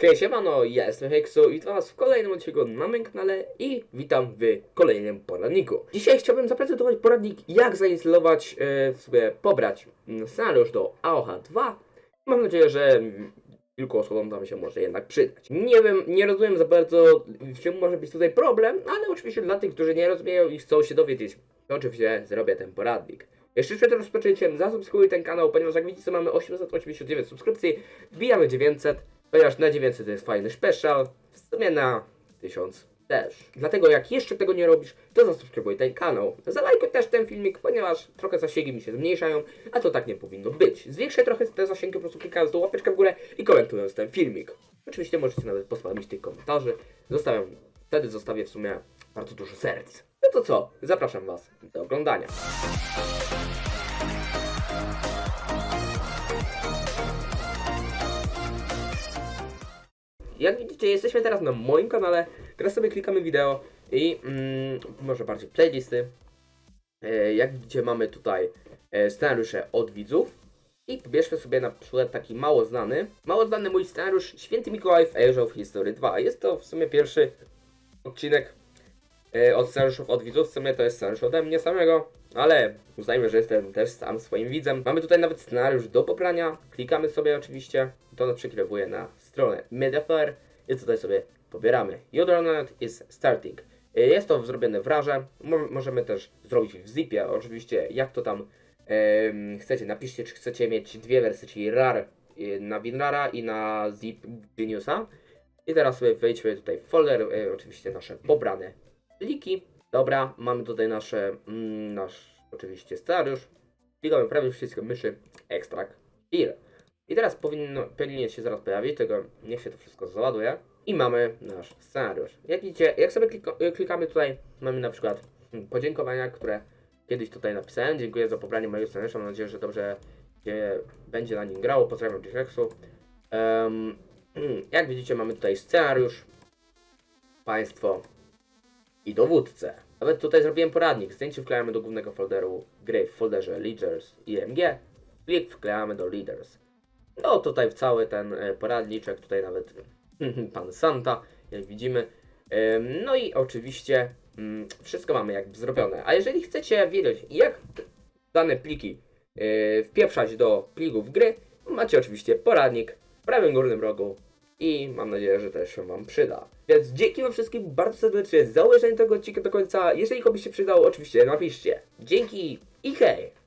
Hej, siemano, ja jestem Heksu i witam was w kolejnym odcinku na moim kanale i witam w kolejnym poradniku. Dzisiaj chciałbym zaprezentować poradnik, jak zainstalować, e, w sobie pobrać scenariusz do AOH 2. Mam nadzieję, że kilku osobom tam się może jednak przydać. Nie wiem, nie rozumiem za bardzo, w czym może być tutaj problem, ale oczywiście dla tych, którzy nie rozumieją i chcą się dowiedzieć, to oczywiście zrobię ten poradnik. Jeszcze przed rozpoczęciem zasubskrybuj ten kanał, ponieważ jak widzicie mamy 889 subskrypcji, wbijamy 900, ponieważ na 900 to jest fajny special, w sumie na 1000 też. Dlatego jak jeszcze tego nie robisz, to zasubskrybuj ten kanał. Zalajkuj też ten filmik, ponieważ trochę zasięgi mi się zmniejszają, a to tak nie powinno być. Zwiększaj trochę te zasięgi po prostu klikając tą łapeczkę w górę i komentując ten filmik. Oczywiście możecie nawet pospamić tych komentarzy. Zostawiam, wtedy zostawię w sumie bardzo dużo serc. No to co? Zapraszam Was do oglądania. Jak widzicie, jesteśmy teraz na moim kanale. Teraz sobie klikamy wideo i mm, może bardziej playlisty. E, jak widzicie, mamy tutaj e, scenariusze od widzów. I pobierzmy sobie na przykład taki mało znany, mało znany mój scenariusz Święty Mikołaj w Age of History 2. Jest to w sumie pierwszy odcinek e, od scenariuszów od widzów. W sumie to jest scenariusz ode mnie samego, ale uznajmy, że jestem też sam swoim widzem. Mamy tutaj nawet scenariusz do pobrania. Klikamy sobie oczywiście. To przekierowuje na stronę Mediafire i tutaj sobie pobieramy. Jodronet is starting. E, Jest to zrobione w RARze. Mo- możemy też zrobić w zipie. Oczywiście jak to tam chcecie. Napiszcie, czy chcecie mieć dwie wersje, czyli RAR e, na WinRARa i na zip Geniusa. I teraz sobie wejdźmy tutaj w folder, e, oczywiście nasze pobrane pliki. Dobra, mamy tutaj nasze, mm, nasz oczywiście scenariusz. Klikamy prawie wszystko myszy, ekstrakt, ir. I teraz powinno, powinien się zaraz pojawić, tego niech się to wszystko załaduje. I mamy nasz scenariusz. Jak widzicie, jak sobie kliko, e, klikamy tutaj, mamy na przykład mm, podziękowania, które kiedyś tutaj napisałem. Dziękuję za pobranie mojego scenariusza, mam nadzieję, że dobrze będzie na nim grało. Pozdrawiam Jexu. Jak widzicie, mamy tutaj scenariusz, państwo i dowódcę. Nawet tutaj zrobiłem poradnik. Zdjęcie wklejamy do głównego folderu gry w folderze Leaders i MG. Plik wklejamy do Leaders. No tutaj w cały ten e, poradniczek, tutaj nawet pan Santa, jak widzimy. No i oczywiście mm, wszystko mamy jakby zrobione. A jeżeli chcecie wiedzieć, jak dane pliki e, wpieprzać do plików gry, macie oczywiście poradnik w prawym górnym rogu i mam nadzieję, że też się Wam przyda. Więc dzięki Wam wszystkim bardzo serdecznie za obejrzenie tego odcinka do końca. Jeżeli komuś się przydało, oczywiście napiszcie. Dzięki i hej!